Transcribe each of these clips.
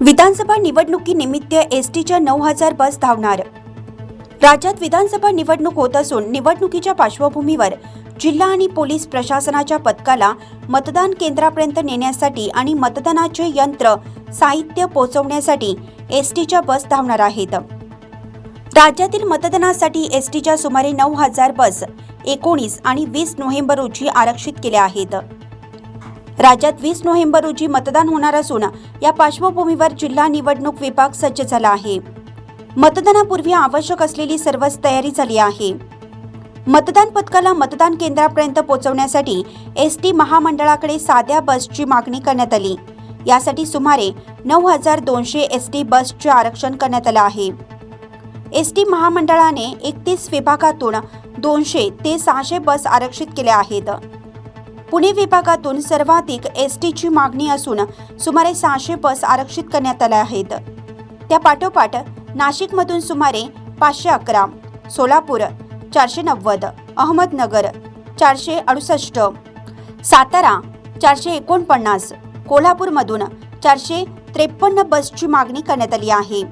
विधानसभा निवडणुकीनिमित्त एसटीच्या नऊ हजार बस धावणार. राज्यात विधानसभा निवडणूक होत असून निवडणुकीच्या पार्श्वभूमीवर जिल्हा आणि पोलीस प्रशासनाच्या पथकाला मतदान केंद्रापर्यंत नेण्यासाठी आणि मतदानाचे यंत्र साहित्य पोहोचवण्यासाठी एसटीच्या बस धावणार आहेत. राज्यातील मतदानासाठी एसटीच्या सुमारे नऊ हजार बस एकोणीस आणि वीस नोव्हेंबर रोजी आरक्षित केल्या आहेत. राज्यात वीस नोव्हेंबर रोजी मतदान होणार असून या पार्श्वभूमीवर जिल्हा निवडणूक विभाग सज्ज झाला आहे. मतदानापूर्वी आवश्यक असलेली सर्वच तयारी झाली आहे. मतदान पथकाला मतदान केंद्रापर्यंत पोहोचवण्यासाठी एस टी महामंडळाकडे साध्या बसची मागणी करण्यात आली. यासाठी सुमारे नऊ हजार दोनशे एस टी बसचे आरक्षण करण्यात आलं आहे. एस टी महामंडळाने एकतीस विभागातून दोनशे ते सहाशे बस आरक्षित केल्या आहेत. पुणे विभागातून सर्वाधिक एस टीची मागणी असून सुमारे सहाशे बस आरक्षित करण्यात आल्या आहेत. त्या पाठोपाठ नाशिकमधून सुमारे पाचशे अकरा सोलापूर चारशे नव्वद अहमदनगर चारशे अडुसष्ट सातारा चारशे एकोणपन्नास कोल्हापूरमधून चारशे त्रेपन्न बसची मागणी करण्यात आली आहे.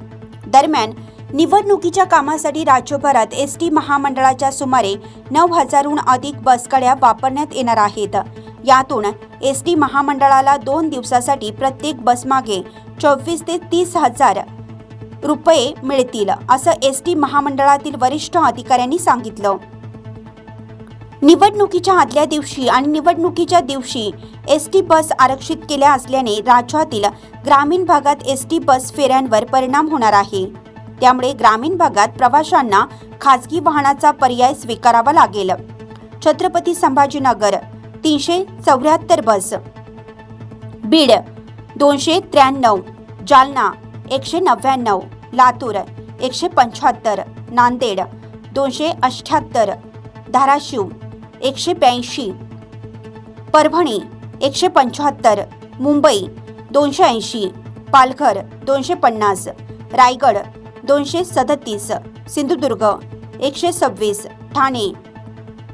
दरम्यान निवडणुकीच्या कामासाठी राज्यभरात एस टी महामंडळाच्या सुमारे नऊ हजारहून अधिक बसगाड्या वापरण्यात येणार आहेत. यातून एस टी महामंडळाला दोन दिवसासाठी प्रत्येक बसमागे चोवीस ते तीस हजार रुपये मिळतील असं एस टी महामंडळातील वरिष्ठ अधिकाऱ्यांनी सांगितलं. निवडणुकीच्या आदल्या दिवशी आणि निवडणुकीच्या दिवशी एस टी बस आरक्षित केल्या असल्याने राज्यातील ग्रामीण भागात एस टी बस फेऱ्यांवर परिणाम होणार आहे. त्यामुळे ग्रामीण भागात प्रवाशांना खासगी वाहनाचा पर्याय स्वीकारावा लागेल. छत्रपती संभाजीनगर तीनशे चौऱ्याहत्तर बस. बीड दोनशे त्र्याण्णव. जालना एकशे नव्याण्णव. लातूर एकशे पंच्याहत्तर. नांदेड दोनशे अठ्ठ्याहत्तर. धाराशिव एकशे ब्याऐंशी. परभणी एकशे पंच्याहत्तर. मुंबई दोनशे ऐंशी. पालघर दोनशे पन्नास. रायगड दोनशे सदतीस सिंधुदुर्ग एकशे सव्वीस ठाणे.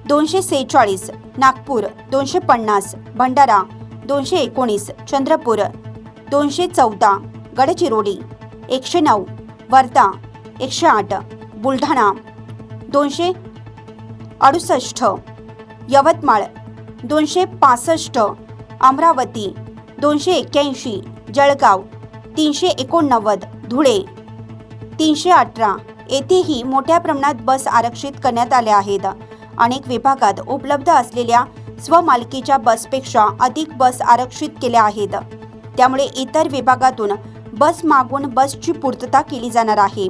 दोनशे सेहेचाळीस नागपूर दोनशे पन्नास भंडारा दोनशे एकोणीस चंद्रपूर. दोनशे चौदा गडचिरोली एकशे नऊ वर्धा एकशे आठ बुलढाणा. दोनशे अडुसष्ट यवतमाळ दोनशे पासष्ट अमरावती दोनशे एक्क्याऐंशी जळगाव तीनशे एकोणनव्वद धुळे. तीनशे अठरा. येथेही मोठ्या प्रमाणात बस आरक्षित करण्यात आल्या आहेत. अनेक विभागात उपलब्ध असलेल्या स्वमालकीच्या बसपेक्षा अधिक बस आरक्षित केल्या आहेत. त्यामुळे इतर विभागातून बस मागून बसची पूर्तता केली जाणार आहे.